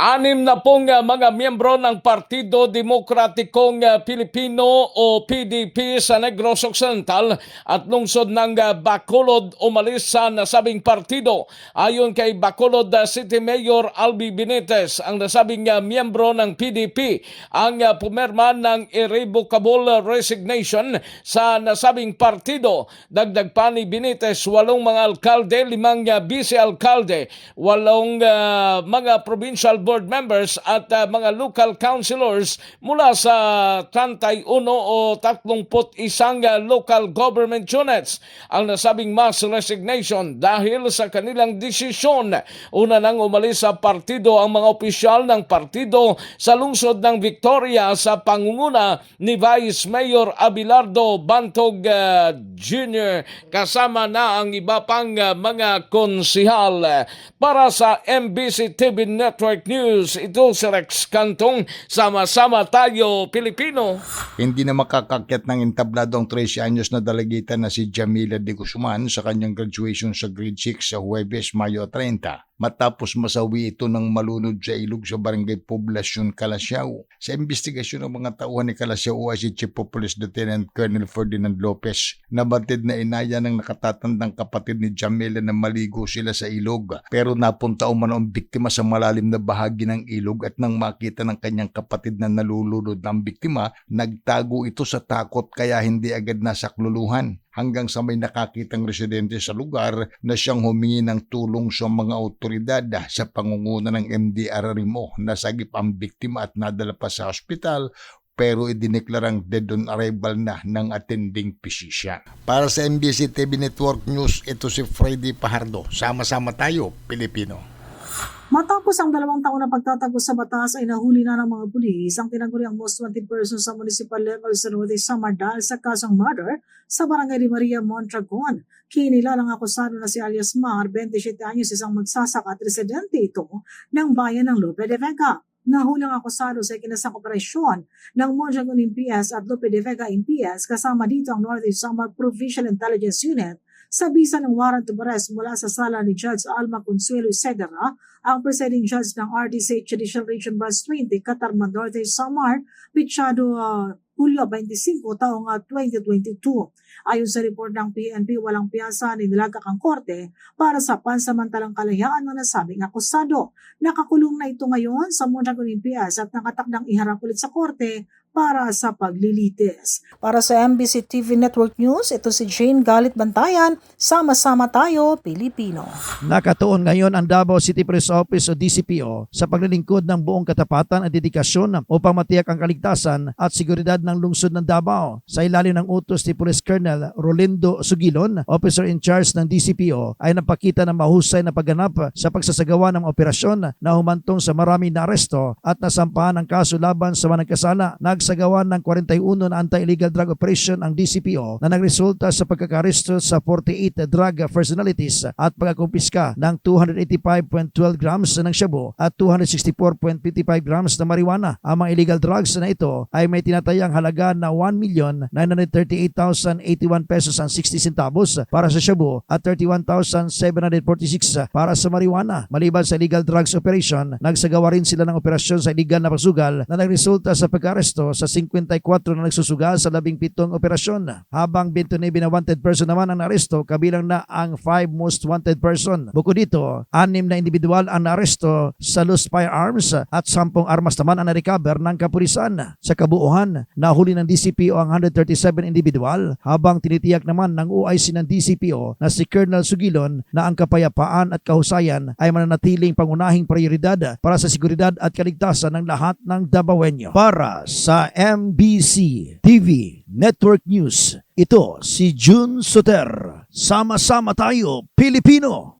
Anim na pong uh, mga miyembro ng Partido Demokratikong uh, Pilipino o PDP sa Negros Occidental at lungsod ng uh, Bacolod umalis sa nasabing partido. Ayon kay Bacolod City Mayor Albi Benitez, ang nasabing miyembro ng PDP ang pumirma ng irrevocable resignation sa nasabing partido. Dagdag pa ni Benitez, walong mga alkalde, limang vice-alkalde, walong uh, mga provincial board members at uh, mga local councilors mula sa 31 o 31 uh, local government units ang nasabing mass resignation dahil sa kanilang desisyon. Una nang umalis sa partido ang mga opisyal ng partido sa lungsod ng Victoria sa pangunguna ni Vice Mayor Abilardo Bantog uh, Jr. kasama na ang iba pang uh, mga konsihal. Para sa MBC TV Network News, ito si Rex Cantong. Sama-sama tayo, Pilipino. Hindi na makakakyat ng entablado ang 13 anyos na delegata na si Jamila de Guzman sa kanyang graduation sa grade 6 sa Huwebes, Mayo 30 matapos masawi ito ng malunod sa ilog sa barangay Poblasyon, Calasiao. Sa investigasyon ng mga tauhan ni Calasiao ay si Chief of Police Lieutenant Colonel Ferdinand Lopez na batid na inaya ng nakatatandang kapatid ni Jamila na maligo sila sa ilog. Pero napunta umano ang biktima sa malalim na bahagi ng ilog at nang makita ng kanyang kapatid na nalulunod ng biktima, nagtago ito sa takot kaya hindi agad nasakluluhan hanggang sa may nakakitang residente sa lugar na siyang humingi ng tulong sa mga otoridad sa pangunguna ng MDR Rimo na sagip ang biktima at nadala pa sa ospital pero idineklarang dead on arrival na ng attending physician. Para sa MBC TV Network News, ito si Freddy Pahardo. Sama-sama tayo, Pilipino. Matapos ang dalawang taon na pagtatagos sa batas ay nahuli na ng mga pulis ang tinaguriang most wanted person sa municipal level sa Norte Samar dahil sa kasong murder sa barangay ni Maria Mondragon. Kinilalang akusado na si alias Mar, 27 anyos, isang magsasaka at residente ito ng bayan ng Lope de Vega. Nahuli ang akusado sa ikinasang operasyon ng Mondragon MPS at Lope de Vega MPS kasama dito ang Norte Samar Provincial Intelligence Unit sa bisa ng warrant of arrest mula sa sala ni Judge Alma Consuelo Segara, ang presiding judge ng RDC Judicial Region Branch 20, Catarman Norte, Samar, Pichado uh, Hulyo 25 taong uh, 2022. Ayon sa report ng PNP, walang piyasa ni nilagak ang korte para sa pansamantalang kalayaan ng nasabing akusado. Nakakulong na ito ngayon sa Mondragon PS at nakatakdang iharap ulit sa korte para sa paglilitis. Para sa MBC TV Network News, ito si Jane Galit Bantayan. Sama-sama tayo, Pilipino. Nakatuon ngayon ang Davao City Police Office o DCPO sa paglilingkod ng buong katapatan at dedikasyon upang matiyak ang kaligtasan at seguridad ng lungsod ng Davao. Sa ilalim ng utos ni Police Colonel Rolando Sugilon, officer in charge ng DCPO, ay napakita ng mahusay na pagganap sa pagsasagawa ng operasyon na humantong sa marami na aresto at nasampahan ng kaso laban sa mga nagkasala. Nagsagawa ng 41 na anti-illegal drug operation ang DCPO na nagresulta sa pagkakaresto sa 48 drug personalities at pagkakumpiska ng 285.12 grams ng shabu at 264.55 grams na marijuana. Ang mga illegal drugs na ito ay may tinatayang halaga na 1,938,081 pesos ang 60 centavos para sa shabu at 31,746 para sa marijuana. Maliban sa illegal drugs operation, nagsagawa rin sila ng operasyon sa illegal na pagsugal na nagresulta sa pagkaresto sa 54 na nagsusugal sa 17 operasyon. Habang 29 na wanted person naman ang naresto, kabilang na ang 5 most wanted person. Bukod dito, anim na individual ang naresto sa loose firearms at 10 armas naman ang na-recover ng kapulisan. Sa kabuuhan, nahuli ng DCPO ang 137 individual habang tinitiyak naman ng OIC ng DCPO na si Colonel Sugilon na ang kapayapaan at kahusayan ay mananatiling pangunahing prioridad para sa seguridad at kaligtasan ng lahat ng Dabawenyo. Para MBC TV Network News, ito si June Soter. Sama-sama tayo, Pilipino!